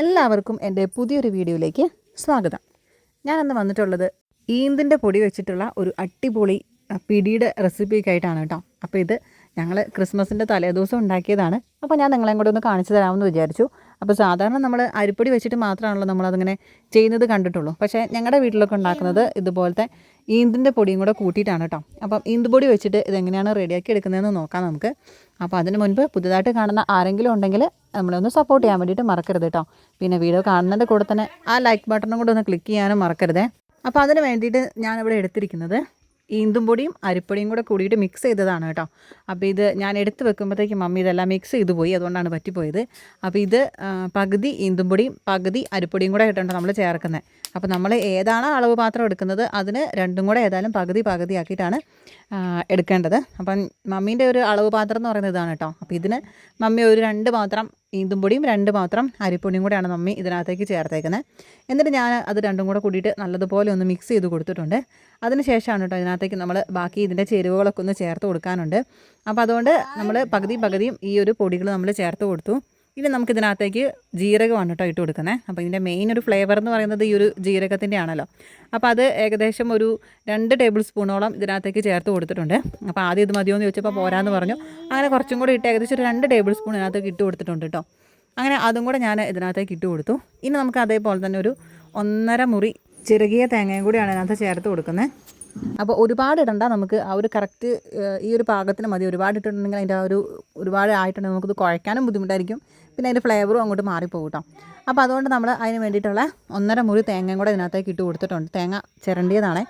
എല്ലാവർക്കും എന്റെ പുതിയൊരു വീഡിയോയിലേക്ക് സ്വാഗതം. ഞാനന്ന് വന്നിട്ടുള്ളത് ഈന്തിന്റെ പൊടി വെച്ചിട്ടുള്ള ഒരു അട്ടിപൊളി പിടിയുടെ റെസിപ്പിയൊക്കെ ആയിട്ടാണ് കേട്ടോ. അപ്പോൾ ഇത് ഞങ്ങൾ ക്രിസ്മസിന്റെ തലേദിവസം ഉണ്ടാക്കിയതാണ്. അപ്പോൾ ഞാൻ നിങ്ങളെയും കൂടെ ഒന്ന് കാണിച്ചു തരാമെന്ന് വിചാരിച്ചു. അപ്പോൾ സാധാരണ നമ്മൾ അരിപ്പൊടി വെച്ചിട്ട് മാത്രമാണല്ലോ നമ്മളതിങ്ങനെ ചെയ്യുന്നത് കണ്ടിട്ടുള്ളൂ. പക്ഷേ ഞങ്ങളുടെ വീട്ടിലൊക്കെ ഉണ്ടാക്കുന്നത് ഇതുപോലത്തെ ഈന്തിന്റെ പൊടിയും കൂടെ കൂട്ടിയിട്ടാണ് കേട്ടോ അപ്പം ഈന്ത് പൊടി വെച്ചിട്ട് ഇതെങ്ങനെയാണ് റെഡിയാക്കി എടുക്കുന്നതെന്ന് നോക്കാം നമുക്ക്. അപ്പോൾ അതിന് മുൻപ് പുതുതായിട്ട് കാണുന്ന ആരെങ്കിലും ഉണ്ടെങ്കിൽ നമ്മളെ ഒന്ന് സപ്പോർട്ട് ചെയ്യാൻ വേണ്ടിയിട്ട് മറക്കരുത് കേട്ടോ പിന്നെ വീഡിയോ കാണുന്നതിന്റെ കൂടെ തന്നെ ആ ലൈക്ക് ബട്ടണും കൂടെ ഒന്ന് ക്ലിക്ക് ചെയ്യാനും മറക്കരുതേ. അപ്പോൾ അതിന് വേണ്ടിയിട്ട് ഞാനിവിടെ എടുത്തിരിക്കുന്നത് ഈന്തും പൊടിയും അരിപ്പൊടിയും കൂടെ കൂടിയിട്ട് മിക്സ് ചെയ്തതാണ് കേട്ടോ. അപ്പോൾ ഇത് ഞാൻ എടുത്ത് വെക്കുമ്പോഴത്തേക്കും മമ്മി ഇതെല്ലാം മിക്സ് ചെയ്ത് പോയി അതുകൊണ്ടാണ് പറ്റിപ്പോയത്. അപ്പോൾ ഇത് പകുതി ഈന്തും പൊടിയും പകുതി അരിപ്പൊടിയും കൂടെ ആയിട്ടാണ് നമ്മൾ ചേർക്കുന്നത്. അപ്പോൾ നമ്മൾ ഏതാണ് അളവ് പാത്രം എടുക്കുന്നത് അതിന് രണ്ടും കൂടെ ഏതായാലും പകുതി പകുതി ആക്കിയിട്ടാണ് എടുക്കേണ്ടത്. അപ്പം മമ്മീന്റെ ഒരു അളവ് പാത്രം എന്ന് പറയുന്നത് ഇതാണ് കേട്ടോ. അപ്പോൾ ഇതിന് മമ്മി ഒരു രണ്ട് പാത്രം ഈന്തും പൊടിയും രണ്ട് മാത്രം അരിപ്പൊടിയും കൂടെയാണ് മമ്മി ഇതിനകത്തേക്ക് ചേർത്തേക്കുന്നത് എന്നിട്ട് ഞാൻ അത് രണ്ടും കൂടെ കൂടിയിട്ട് നല്ലതുപോലെ ഒന്ന് മിക്സ് ചെയ്ത് കൊടുത്തിട്ടുണ്ട്. അതിന് ശേഷമാണ് കേട്ടോ ഇതിനകത്തേക്ക് നമ്മൾ ബാക്കി ഇതിന്റെ ചേരുവകളൊക്കെ ഒന്ന് ചേർത്ത് കൊടുക്കാനുണ്ട്. അപ്പോൾ അതുകൊണ്ട് നമ്മൾ പകുതി പകുതിയും ഈ ഒരു പൊടികൾ നമ്മൾ ചേർത്ത് കൊടുത്തു. ഇനി നമുക്കിതിനകത്തേക്ക് ജീരകമാണ് കേട്ടോ ഇട്ട് കൊടുക്കുന്നത് അപ്പോൾ ഇതിന്റെ മെയിൻ ഒരു ഫ്ലേവർ എന്ന് പറയുന്നത് ഈ ഒരു ജീരകത്തിന്റെ ആണല്ലോ അപ്പോൾ അത് ഏകദേശം ഒരു രണ്ട് ടേബിൾ സ്പൂണോളം ഇതിനകത്തേക്ക് ചേർത്ത് കൊടുത്തിട്ടുണ്ട്. അപ്പോൾ ആദ്യം ഇത് മതിയോ എന്ന് ചോദിച്ചപ്പോൾ പോരാന്ന് പറഞ്ഞു. അങ്ങനെ കുറച്ചും കൂടി ഇട്ട് ഏകദേശം ഒരു രണ്ട് ടേബിൾ സ്പൂൺ ഇതിനകത്തേക്ക് ഇട്ട് കൊടുത്തിട്ടുണ്ട് കേട്ടോ. അങ്ങനെ അതും കൂടെ ഞാൻ ഇതിനകത്തേക്ക് ഇട്ട് കൊടുത്തു. ഇനി നമുക്ക് അതേപോലെ തന്നെ ഒരു ഒന്നര മുറി ചെറുകിയ തേങ്ങയും കൂടിയാണ് ഇതിനകത്ത് ചേർത്ത് കൊടുക്കുന്നത് അപ്പോൾ ഒരുപാട് ഇടണ്ട നമുക്ക് ആ ഒരു കറക്റ്റ് ഈ ഒരു പാകത്തിന് മതി. ഒരുപാട് ഇട്ടിട്ടുണ്ടെങ്കിൽ അതിന്റെ ആ ഒരു ഒരുപാട് ആയിട്ടുണ്ടെങ്കിൽ നമുക്കത് കുഴക്കാനും ബുദ്ധിമുട്ടായിരിക്കും. പിന്നെ അതിന്റെ ഫ്ലേവറും അങ്ങോട്ട് മാറിപ്പോകും കേട്ടോ അപ്പോൾ അതുകൊണ്ട് നമ്മൾ അതിന് വേണ്ടിയിട്ടുള്ള ഒന്നര മുറി തേങ്ങയും കൂടെ ഇതിനകത്തേക്ക് ഇട്ട് കൊടുത്തിട്ടുണ്ട്. തേങ്ങ ചിരണ്ടിയതാണേ.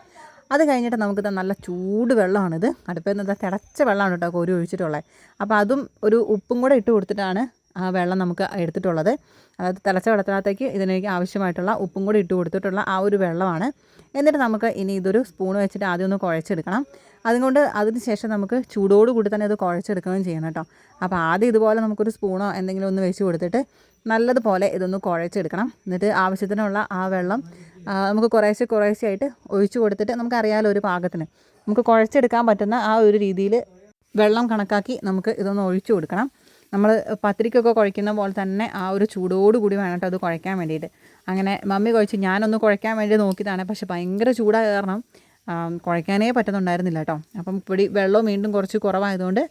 അത് കഴിഞ്ഞിട്ട് നമുക്കിത് നല്ല ചൂട് വെള്ളമാണിത്. അടുപ്പിൽ നിന്ന് തിളച്ച വെള്ളമാണ് കേട്ടോ കോരി ഒഴിച്ചിട്ടുള്ളത് അപ്പോൾ അതും ഒരു ഉപ്പും കൂടെ ഇട്ട് കൊടുത്തിട്ടാണ് ആ വെള്ളം നമുക്ക് എടുത്തിട്ടുള്ളത്. അതായത് തിളച്ച വെള്ളത്തിനകത്തേക്ക് ഇതിനേക്ക് ആവശ്യമായിട്ടുള്ള ഉപ്പും കൂടി ഇട്ട് കൊടുത്തിട്ടുള്ള ആ ഒരു വെള്ളമാണ്. എന്നിട്ട് നമുക്ക് ഇനി ഇതൊരു സ്പൂൺ വെച്ചിട്ട് ആദ്യം ഒന്ന് കുഴച്ചെടുക്കണം. അതുകൊണ്ട് അതിന് ശേഷം നമുക്ക് ചൂടോട് കൂടി തന്നെ ഇത് കുഴച്ചെടുക്കുകയും ചെയ്യണം കേട്ടോ. അപ്പോൾ ആദ്യം ഇതുപോലെ നമുക്കൊരു സ്പൂണോ എന്തെങ്കിലും ഒന്ന് വെച്ച് കൊടുത്തിട്ട് നല്ലതുപോലെ ഇതൊന്ന് കുഴച്ചെടുക്കണം. എന്നിട്ട് ആവശ്യത്തിനുള്ള ആ വെള്ളം നമുക്ക് കുറേശ്ശെ കുറേശ്ശെ ആയിട്ട് ഒഴിച്ചു കൊടുത്തിട്ട് നമുക്കറിയാലോ ഒരു പാകത്തിന്. നമുക്ക് കുഴച്ചെടുക്കാൻ പറ്റുന്ന ആ ഒരു രീതിയിൽ വെള്ളം കണക്കാക്കി നമുക്ക് ഇതൊന്ന് ഒഴിച്ചു കൊടുക്കണം. നമ്മൾ പത്തിരിക്കൊക്കെ കുഴയ്ക്കുന്ന പോലെ തന്നെ ആ ഒരു ചൂടോട് കൂടി വേണം കേട്ടോ അത് കുഴയ്ക്കാൻ വേണ്ടിയിട്ട്. അങ്ങനെ മമ്മി കുഴച്ച് ഞാനൊന്ന് കുഴയ്ക്കാൻ വേണ്ടി നോക്കിയതാണ്. പക്ഷേ ഭയങ്കര ചൂടായ കാരണം കുഴയ്ക്കാനേ പറ്റുന്നുണ്ടായിരുന്നില്ല കേട്ടോ. അപ്പം പൊടി വെള്ളവും വീണ്ടും കുറച്ച് കുറവായതുകൊണ്ട്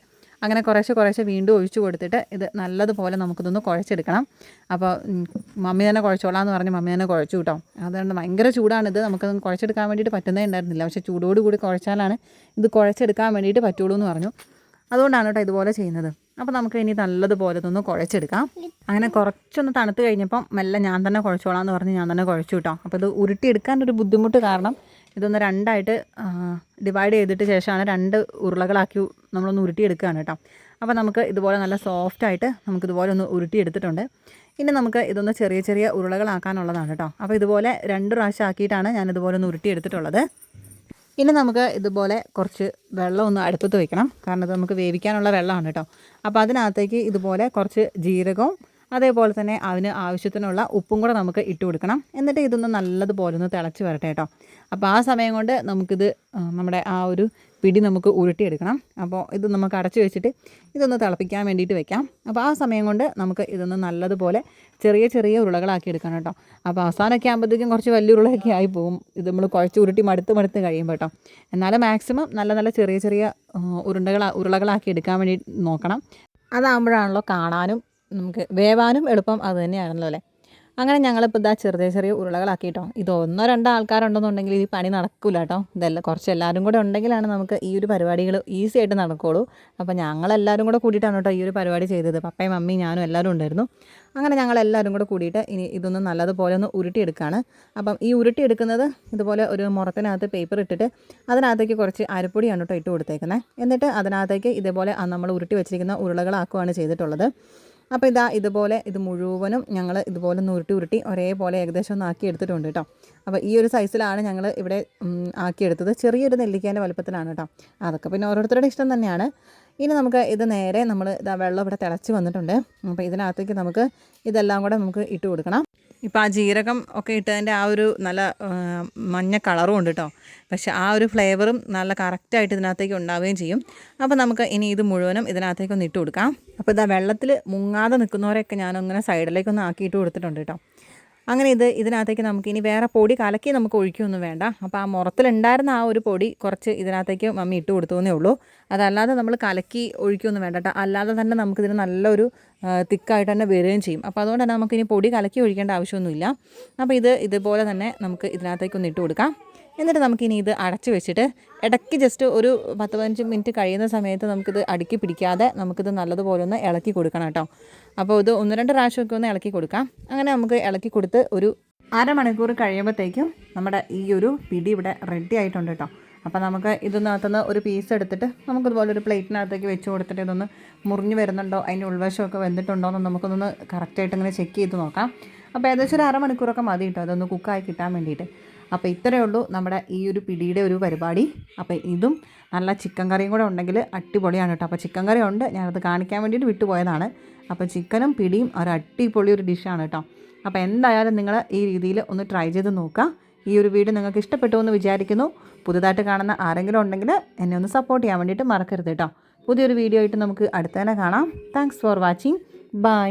അങ്ങനെ കുറേശ്ശെ കുറേശ്ശെ വീണ്ടും ഒഴിച്ചു കൊടുത്തിട്ട് ഇത് നല്ലതുപോലെ നമുക്കിതൊന്ന് കുഴച്ചെടുക്കണം. അപ്പോൾ മമ്മി തന്നെ കുഴച്ചോളാം എന്ന് പറഞ്ഞ് മമ്മി തന്നെ കുഴച്ചു കേട്ടോ. അതുകൊണ്ട് ഭയങ്കര ചൂടാണിത്. നമുക്കത് കുഴച്ചെടുക്കാൻ വേണ്ടിയിട്ട് പറ്റുന്നേ ഉണ്ടായിരുന്നില്ല. പക്ഷേ ചൂടോടുകൂടി കുഴച്ചാലാണ് ഇത് കുഴച്ചെടുക്കാൻ വേണ്ടിയിട്ട് പറ്റുള്ളൂ എന്ന് പറഞ്ഞു. അതുകൊണ്ടാണ് കേട്ടോ ഇതുപോലെ ചെയ്യുന്നത്. അപ്പോൾ നമുക്ക് ഇനി നല്ലതുപോലെ ഒന്ന് കുഴച്ചെടുക്കാം. അങ്ങനെ കുറച്ചൊന്ന് തണുത്ത് കഴിഞ്ഞപ്പം മെല്ലെ ഞാൻ തന്നെ കുഴച്ചോളാം എന്ന് പറഞ്ഞ് ഞാൻ തന്നെ കുഴച്ചു കിട്ടോ. അപ്പോൾ ഇത് ഉരുട്ടിയെടുക്കാൻ ഒരു ബുദ്ധിമുട്ട് കാരണം ഇതൊന്ന് രണ്ടായിട്ട് ഡിവൈഡ് ചെയ്തിട്ട് ശേഷമാണ് രണ്ട് ഉരുളകളാക്കി നമ്മളൊന്ന് ഉരുട്ടിയെടുക്കുകയാണ് കേട്ടോ. അപ്പോൾ നമുക്ക് ഇതുപോലെ നല്ല സോഫ്റ്റായിട്ട് നമുക്ക് ഇതുപോലെ ഒന്ന് ഉരുട്ടിയെടുത്തിട്ടുണ്ട്. ഇനി നമുക്ക് ഇതൊന്ന് ചെറിയ ചെറിയ ഉരുളകളാക്കാനുള്ളതാണ് കേട്ടോ. അപ്പോൾ ഇതുപോലെ രണ്ട് പ്രാവശ്യം ആക്കിയിട്ടാണ് ഞാൻ ഇതുപോലെ ഒന്ന് ഉരുട്ടിയെടുത്തിട്ടുള്ളത്. ഇനി നമുക്ക് ഇതുപോലെ കുറച്ച് വെള്ളം ഒന്ന് അടുപ്പത്ത് വെക്കണം. കാരണം ഇത് നമുക്ക് വേവിക്കാനുള്ള വെള്ളമാണ് കേട്ടോ. അപ്പോൾ അതിനകത്തേക്ക് ഇതുപോലെ കുറച്ച് ജീരകവും അതേപോലെ തന്നെ അതിന് ആവശ്യത്തിനുള്ള ഉപ്പും കൂടെ നമുക്ക് ഇട്ട് കൊടുക്കണം. എന്നിട്ട് ഇതൊന്ന് നല്ലതുപോലെ ഒന്ന് തിളച്ച് വരട്ടെ കേട്ടോ. അപ്പോൾ ആ സമയം കൊണ്ട് നമുക്കിത് നമ്മുടെ ആ ഒരു പിടി നമുക്ക് ഉരുട്ടിയെടുക്കണം. അപ്പോൾ ഇത് നമുക്ക് അടച്ച് വെച്ചിട്ട് ഇതൊന്ന് തിളപ്പിക്കാൻ വേണ്ടിയിട്ട് വെക്കാം. അപ്പോൾ ആ സമയം കൊണ്ട് നമുക്ക് ഇതൊന്ന് നല്ലതുപോലെ ചെറിയ ചെറിയ ഉരുളകളാക്കി എടുക്കണം കേട്ടോ. അപ്പോൾ അവസാനമൊക്കെ ആകുമ്പോഴത്തേക്കും കുറച്ച് വലിയ ഉരുളയൊക്കെ ആയി പോകും. ഇത് നമ്മൾ കുഴച്ച് ഉരുട്ടി മടുത്ത് മടുത്ത് കഴിയുമ്പോൾ കേട്ടോ. എന്നാലും മാക്സിമം നല്ല നല്ല ചെറിയ ചെറിയ ഉരുണ്ടകൾ ഉരുളകളാക്കി എടുക്കാൻ വേണ്ടി നോക്കണം. അതാകുമ്പോഴാണല്ലോ കാണാനും നമുക്ക് വേവാനും എളുപ്പം അത് തന്നെയാണല്ലോ അല്ലേ? അങ്ങനെ ഞങ്ങളിപ്പോൾ ഇതാ ചെറിയ ചെറിയ ഉരുളകളാക്കിട്ടോ ഇത് ഒന്നോ രണ്ടോ ആൾക്കാരുണ്ടെന്നുണ്ടെങ്കിൽ ഈ പണി നടക്കില്ല കേട്ടോ. ഇതെല്ലാം കുറച്ച് എല്ലാവരും കൂടെ ഉണ്ടെങ്കിലാണ് നമുക്ക് ഈ ഒരു പരിപാടികൾ ഈസി ആയിട്ട് നടക്കുകയുള്ളൂ അപ്പോൾ ഞങ്ങളെല്ലാവരും കൂടെ കൂടിയിട്ടാണ് കേട്ടോ ഈ ഒരു പരിപാടി ചെയ്തത്. പപ്പയും മമ്മിയും ഞാനും എല്ലാവരും ഉണ്ടായിരുന്നു. അങ്ങനെ ഞങ്ങൾ എല്ലാവരും കൂടെ കൂടിയിട്ട് ഇനി ഇതൊന്ന് നല്ലതുപോലെ ഒന്ന് ഉരുട്ടിയെടുക്കുകയാണ് അപ്പം ഈ ഉരുട്ടിയെടുക്കുന്നത് ഇതുപോലെ ഒരു മുറത്തിനകത്ത് പേപ്പർ ഇട്ടിട്ട് അതിനകത്തേക്ക് കുറച്ച് അരിപ്പൊടിയാണ് കേട്ടോ ഇട്ട് കൊടുത്തേക്കുന്നത് എന്നിട്ട് അതിനകത്തേക്ക് ഇതുപോലെ നമ്മൾ ഉരുട്ടി വെച്ചിരിക്കുന്ന ഉരുളകളാക്കുകയാണ് ചെയ്തിട്ടുള്ളത്. അപ്പോൾ ഇതാ ഇതുപോലെ ഇത് മുഴുവനും ഞങ്ങൾ ഇതുപോലെ ഉരുട്ടി ഉരുട്ടി ഒരേപോലെ ഏകദേശം ഒന്ന് ആക്കി എടുത്തിട്ടുണ്ട് കേട്ടോ. അപ്പോൾ ഈ ഒരു സൈസിലാണ് ഞങ്ങൾ ഇവിടെ ആക്കിയെടുത്തത് ചെറിയൊരു നെല്ലിക്കേന്റെ വലുപ്പത്തിലാണ് കേട്ടോ. അതൊക്കെ പിന്നെ ഓരോരുത്തരുടെ ഇഷ്ടം തന്നെയാണ്. ഇനി നമുക്ക് ഇത് നേരെ നമ്മൾ ഇതാ വെള്ളം ഇവിടെ തിളച്ച് വന്നിട്ടുണ്ട്. അപ്പോൾ ഇതിനകത്തേക്ക് നമുക്ക് ഇതെല്ലാം കൂടെ നമുക്ക് ഇട്ട് കൊടുക്കണം. ഇപ്പോൾ ആ ജീരകം ഒക്കെ ഇട്ടതിന്റെ ആ ഒരു നല്ല മഞ്ഞ കളറും ഉണ്ട് കേട്ടോ പക്ഷേ ആ ഒരു ഫ്ലേവറും നല്ല കറക്റ്റായിട്ട് ഇതിനകത്തേക്ക് ഉണ്ടാവുകയും ചെയ്യും. അപ്പോൾ നമുക്ക് ഇനി ഇത് മുഴുവനും ഇതിനകത്തേക്ക് ഒന്ന് ഇട്ട് കൊടുക്കാം. അപ്പോൾ ഇതാ വെള്ളത്തിൽ മുങ്ങാതെ നിൽക്കുന്നവരെയൊക്കെ ഞാനങ്ങനെ സൈഡിലേക്കൊന്ന് ആക്കിയിട്ട് കൊടുത്തിട്ടുണ്ട് കേട്ടോ അങ്ങനെ ഇത് ഇതിനകത്തേക്ക് നമുക്ക് ഇനി വേറെ പൊടി കലക്കി നമുക്ക് ഒഴിക്കുകയൊന്നും വേണ്ട. അപ്പോൾ ആ മുറത്തിലുണ്ടായിരുന്ന ആ ഒരു പൊടി കുറച്ച് ഇതിനകത്തേക്ക് മമ്മി ഇട്ട് കൊടുത്തേ ഉള്ളൂ. അതല്ലാതെ നമ്മൾ കലക്കി ഒഴിക്കുകയൊന്നും വേണ്ട കേട്ടോ. അല്ലാതെ തന്നെ നമുക്കിതിന് നല്ലൊരു തിക്കായിട്ട് തന്നെ വരികയും ചെയ്യും. അപ്പോൾ അതുകൊണ്ട് തന്നെ നമുക്കിനി പൊടി കലക്കി ഒഴിക്കേണ്ട ആവശ്യമൊന്നുമില്ല. അപ്പോൾ ഇത് ഇതുപോലെ തന്നെ നമുക്ക് ഇതിനകത്തേക്ക് ഒന്ന് ഇട്ട് കൊടുക്കാം. എന്നിട്ട് നമുക്കിനി ഇത് അടച്ചു വെച്ചിട്ട് ഇടയ്ക്ക് ജസ്റ്റ് ഒരു പത്ത് പതിനഞ്ച് മിനിറ്റ് കഴിയുന്ന സമയത്ത് നമുക്കിത് അടുക്കി പിടിക്കാതെ നമുക്കിത് നല്ലതുപോലെ ഒന്ന് ഇളക്കി കൊടുക്കണം കേട്ടോ. അപ്പോൾ ഇത് ഒന്ന് രണ്ട് പ്രാവശ്യമൊക്കെ ഒന്ന് ഇളക്കി കൊടുക്കാം. അങ്ങനെ നമുക്ക് ഇളക്കി കൊടുത്ത് ഒരു അരമണിക്കൂർ കഴിയുമ്പോഴത്തേക്കും നമ്മുടെ ഈ ഒരു പിടി ഇവിടെ റെഡി ആയിട്ടുണ്ട് കേട്ടോ. അപ്പോൾ നമുക്ക് ഇതിനകത്തുനിന്ന് ഒരു പീസ് എടുത്തിട്ട് നമുക്കിതുപോലെ ഒരു പ്ലേറ്റിനകത്തേക്ക് വെച്ച് കൊടുത്തിട്ട് ഇതൊന്ന് മുറിഞ്ഞ് വരുന്നുണ്ടോ അതിന്റെ ഉൾവശമൊക്കെ വെന്തിട്ടുണ്ടോ എന്ന് നമുക്കൊന്ന് കറക്റ്റായിട്ട് ഇങ്ങനെ ചെക്ക് ചെയ്ത് നോക്കാം. അപ്പോൾ ഏകദേശം ഒരു അരമണിക്കൂറൊക്കെ മതി കേട്ടോ അതൊന്ന് കുക്കായി കിട്ടാൻ വേണ്ടിയിട്ട്. അപ്പോൾ ഇത്രയേ ഉള്ളൂ നമ്മുടെ ഈ ഒരു പിടിയുടെ ഒരു പരിപാടി. അപ്പോൾ ഇതും നല്ല ചിക്കൻ കറിയും കൂടെ ഉണ്ടെങ്കിൽ അടിപൊളിയാണ് കേട്ടോ. അപ്പോൾ ചിക്കൻ കറി ഉണ്ട്. ഞാനത് കാണിക്കാൻ വേണ്ടിയിട്ട് വിട്ടുപോയതാണ്. അപ്പോൾ ചിക്കനും പിടിയും ഒരു അടിപൊളി ഒരു ഡിഷാണ് കേട്ടോ. അപ്പോൾ എന്തായാലും നിങ്ങൾ ഈ രീതിയിൽ ഒന്ന് ട്രൈ ചെയ്ത് നോക്കുക. ഈ ഒരു വീഡിയോ നിങ്ങൾക്ക് ഇഷ്ടപ്പെട്ടു എന്ന് വിചാരിക്കുന്നു. പുതുതായിട്ട് കാണുന്ന ആരെങ്കിലും ഉണ്ടെങ്കിൽ എന്നെ ഒന്ന് സപ്പോർട്ട് ചെയ്യാൻ വേണ്ടിയിട്ട് മറക്കരുത് കേട്ടോ. പുതിയൊരു വീഡിയോ ആയിട്ട് നമുക്ക് അടുത്ത തന്നെ കാണാം. Thanks for watching bye